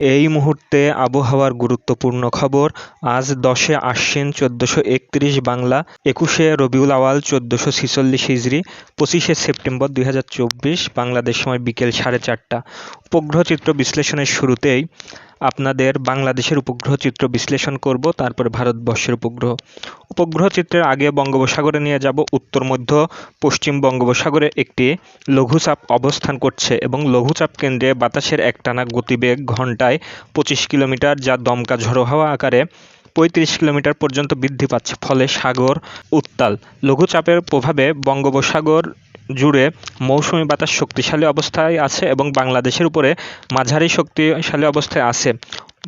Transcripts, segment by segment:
এই মুহূর্তে আবহাওয়ার গুরুত্বপূর্ণ খবর। আজ দশে আশ্বিন চোদ্দশো একত্রিশ বাংলা, একুশে রবিউল আওয়াল চোদ্দশো ছিচল্লিশ হিজড়ি পঁচিশে সেপ্টেম্বর দুই হাজার চব্বিশ, বাংলাদেশ সময় বিকেল সাড়ে চারটা। উপগ্রহ চিত্র বিশ্লেষণের শুরুতেই আপনাদের বাংলাদেশের উপগ্রহ চিত্র বিশ্লেষণ করব, তারপরে ভারতবর্ষের উপগ্রহ। উপগ্রহ চিত্রের আগে বঙ্গোপসাগরে নিয়ে যাব। উত্তর মধ্য, পশ্চিম বঙ্গোপসাগরে একটি লঘুচাপ অবস্থান করছে এবং লঘুচাপ কেন্দ্রে বাতাসের একটানা গতিবেগ ঘন্টায় পঁচিশ কিলোমিটার, যা দমকা ঝড়ো হাওয়া আকারে পঁয়ত্রিশ কিলোমিটার পর্যন্ত বৃদ্ধি পাচ্ছে। ফলে সাগর উত্তাল। লঘুচাপের প্রভাবে বঙ্গোপসাগর জুড়ে মৌসুমি বাতাস শক্তিশালী অবস্থায় আছে এবং বাংলাদেশের উপরে মাঝারি শক্তিশালী অবস্থায় আছে।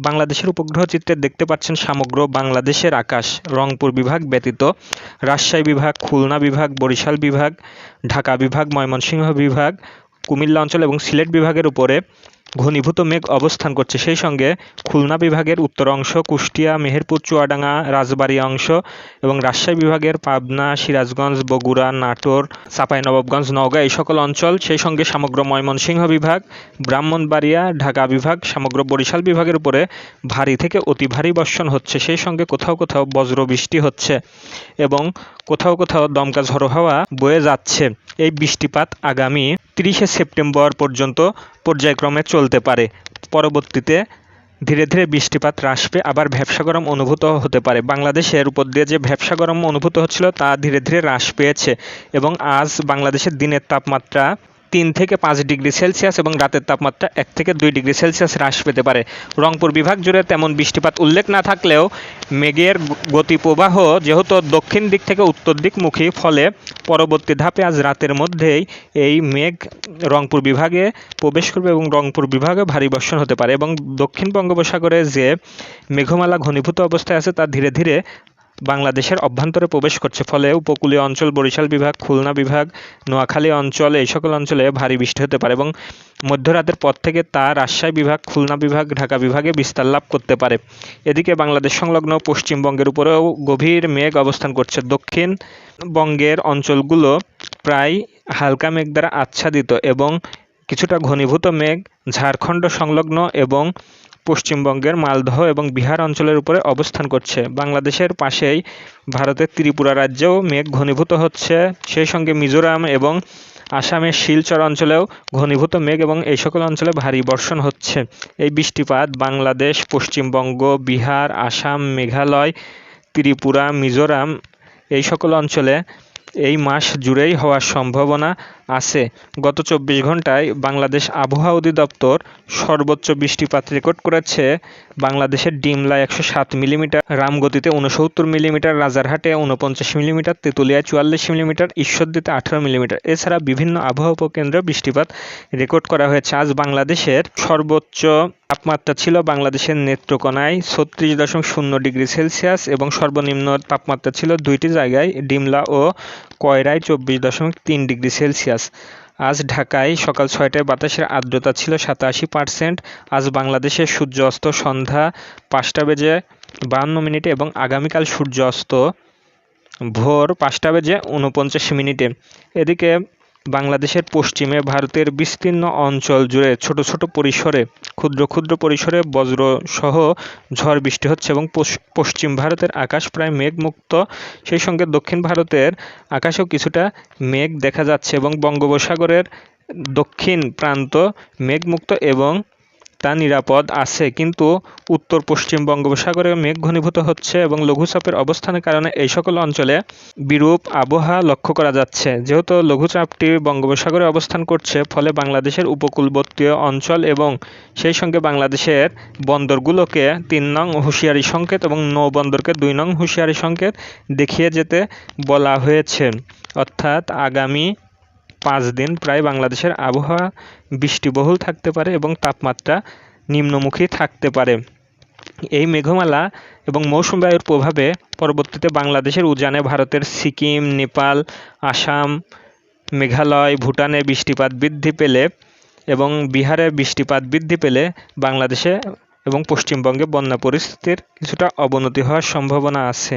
বাংলাদেশের উপগ্রহ চিত্রে দেখতে পাচ্ছেন সমগ্র বাংলাদেশের আকাশ। রংপুর বিভাগ ব্যতীত রাজশাহী বিভাগ, খুলনা বিভাগ, বরিশাল বিভাগ, ঢাকা বিভাগ, ময়মনসিংহ বিভাগ, কুমিল্লা অঞ্চল এবং সিলেট বিভাগের উপরে ঘনীভূত মেঘ অবস্থান করছে। সেই সঙ্গে খুলনা বিভাগের উত্তর অংশ, কুষ্টিয়া, মেহেরপুর, চুয়াডাঙ্গা, রাজবাড়ী অংশ এবং রাজশাহী বিভাগের পাবনা, সিরাজগঞ্জ, বগুড়া, নাটোর, চাঁপাইনবাবগঞ্জ, নওগাঁ এই সকল অঞ্চল। সেই সঙ্গে সমগ্র ময়মনসিংহ বিভাগ, ব্রাহ্মণবাড়িয়া, ঢাকা বিভাগ, সমগ্র বরিশাল বিভাগের উপরে ভারী থেকে অতি ভারী বর্ষণ হচ্ছে। সেই সঙ্গে কোথাও কোথাও বজ্র বৃষ্টি হচ্ছে এবং কোথাও কোথাও দমকা ঝড়ো হাওয়া বয়ে যাচ্ছে। এই বৃষ্টিপাত আগামী তিরিশে সেপ্টেম্বর পর্যন্ত পর্যায়ক্রমে চলতে পারে। পরবর্তীতে ধীরে ধীরে বৃষ্টিপাত হ্রাস পেয়ে আবার ব্যবসা গরম অনুভূত হতে পারে। বাংলাদেশের উপর দিয়ে যে ব্যবসা গরম অনুভূত হচ্ছিল, তা ধীরে ধীরে হ্রাস পেয়েছে এবং আজ বাংলাদেশের দিনের তাপমাত্রা তিন থেকে পাঁচ ডিগ্রি সেলসিয়াস এবং রাতের তাপমাত্রা এক থেকে দুই ডিগ্রি সেলসিয়াস হ্রাস পেতে পারে। রংপুর বিভাগ জুড়ে তেমন বৃষ্টিপাত উল্লেখ না থাকলেও মেঘের গতি প্রবাহ যেহেতু দক্ষিণ দিক থেকে উত্তর দিকমুখী, ফলে পরবর্তী ধাপে আজ রাতের মধ্যেই এই মেঘ রংপুর বিভাগে প্রবেশ করবে এবং রংপুর বিভাগে ভারী বর্ষণ হতে পারে এবং দক্ষিণ বঙ্গোপসাগরে যে মেঘমালা ঘনীভূত অবস্থায় আছে তা ধীরে ধীরে বাংলাদেশের অভ্যন্তরে প্রবেশ করছে। ফলে উপকূলীয় অঞ্চল, বরিশাল বিভাগ, খুলনা বিভাগ, নোয়াখালী অঞ্চল, এই সকল অঞ্চলে ভারী বৃষ্টি হতে পারে এবং মধ্যরাতের পর থেকে তা রাজশাহী বিভাগ, খুলনা বিভাগ, ঢাকা বিভাগে বিস্তার লাভ করতে পারে। এদিকে বাংলাদেশ সংলগ্ন পশ্চিমবঙ্গের উপরেও গভীর মেঘ অবস্থান করছে। দক্ষিণ বঙ্গের অঞ্চলগুলো প্রায় হালকা মেঘ দ্বারা আচ্ছাদিত এবং কিছুটা ঘনীভূত মেঘ, ঝাড়খণ্ড সংলগ্ন এবং পশ্চিমবঙ্গের মালদহ এবং বিহার অঞ্চলের উপরে অবস্থান করছে। বাংলাদেশের পাশেই ভারতের ত্রিপুরা রাজ্যেও মেঘ ঘনীভূত হচ্ছে। সেই সঙ্গে মিজোরাম এবং আসামের শিলচর অঞ্চলেও ঘনীভূত মেঘ এবং এই সকল অঞ্চলে ভারী বর্ষণ হচ্ছে। এই বৃষ্টিপাত বাংলাদেশ, পশ্চিমবঙ্গ, বিহার, আসাম, মেঘালয়, ত্রিপুরা, মিজোরাম এই সকল অঞ্চলে এই মাস জুড়েই হওয়ার সম্ভাবনা আছে। গত চব্বিশ ঘন্টায় বাংলাদেশ আবহাওয়া অধিদপ্তর সর্বোচ্চ বৃষ্টিপাত রেকর্ড করেছে। বাংলাদেশের ডিমলা একশো সাত মিলিমিটার, রামগতিতে উনসত্তর মিলিমিটার, রাজারহাটে উনপঞ্চাশ মিলিমিটার, তেঁতুলিয়ায় চুয়াল্লিশ মিলিমিটার, ঈশ্বরদীতে আঠারো মিলিমিটার। এছাড়া বিভিন্ন আবহাওয়া উপকেন্দ্রে বৃষ্টিপাত রেকর্ড করা হয়েছে। আজ বাংলাদেশের সর্বোচ্চ তাপমাত্রা ছিল বাংলাদেশের নেত্রকোনায় ছত্রিশ দশমিক শূন্য ডিগ্রি সেলসিয়াস এবং সর্বনিম্ন তাপমাত্রা ছিল দুইটি জায়গায়, ডিমলা ও কয়রায় চব্বিশ দশমিক তিন ডিগ্রি সেলসিয়াস। আজ ঢাকায় সকাল ছয়টায় বাতাসের আর্দ্রতা ছিল সাতাশি পার্সেন্ট। আজ বাংলাদেশের সূর্য অস্ত সন্ধ্যা পাঁচটা বেজে বাহান্ন মিনিটে এবং আগামীকাল সূর্য অস্ত ভোর পাঁচটা বেজে উনপঞ্চাশ মিনিটে। এদিকে বাংলাদেশের পশ্চিমে ভারতের বিস্তীর্ণ অঞ্চল জুড়ে ছোট ছোট পরিসরে, ক্ষুদ্র ক্ষুদ্র পরিসরে বজ্র সহ ঝড় বৃষ্টি হচ্ছে এবং পশ্চিম ভারতের আকাশ প্রায় মেঘমুক্ত। সেই সঙ্গে দক্ষিণ ভারতের আকাশেও কিছুটা মেঘ দেখা যাচ্ছে এবং বঙ্গোপসাগরের দক্ষিণ প্রান্ত মেঘমুক্ত এবং তা নিরাপদ আছে, কিন্তু উত্তর পশ্চিম বঙ্গোপসাগরে মেঘ ঘনীভূত হচ্ছে এবং লঘুচাপের অবস্থানের কারণে এই সকল অঞ্চলে বিরূপ আবহাওয়া লক্ষ্য করা যাচ্ছে। যেহেতু লঘুচাপটি বঙ্গোপসাগরে অবস্থান করছে, ফলে বাংলাদেশের উপকূলবর্তী অঞ্চল এবং সেই সঙ্গে বাংলাদেশের বন্দরগুলোকে তিন নং হুঁশিয়ারি সংকেত এবং নৌবন্দরকে দুই নং হুঁশিয়ারি সংকেত দেখিয়ে যেতে বলা হয়েছে। অর্থাৎ আগামী পাঁচ দিন প্রায় বাংলাদেশের আবহাওয়া বৃষ্টিবহুল থাকতে পারে এবং তাপমাত্রা নিম্নমুখী থাকতে পারে। এই মেঘমালা এবং মৌসুম বায়ুর প্রভাবে পরবর্তীতে বাংলাদেশের উজানে ভারতের সিকিম, নেপাল, আসাম, মেঘালয়, ভুটানে বৃষ্টিপাত বৃদ্ধি পেলে এবং বিহারে বৃষ্টিপাত বৃদ্ধি পেলে বাংলাদেশে এবং পশ্চিমবঙ্গে বন্যা পরিস্থিতির কিছুটা অবনতি হওয়ার সম্ভাবনা আছে।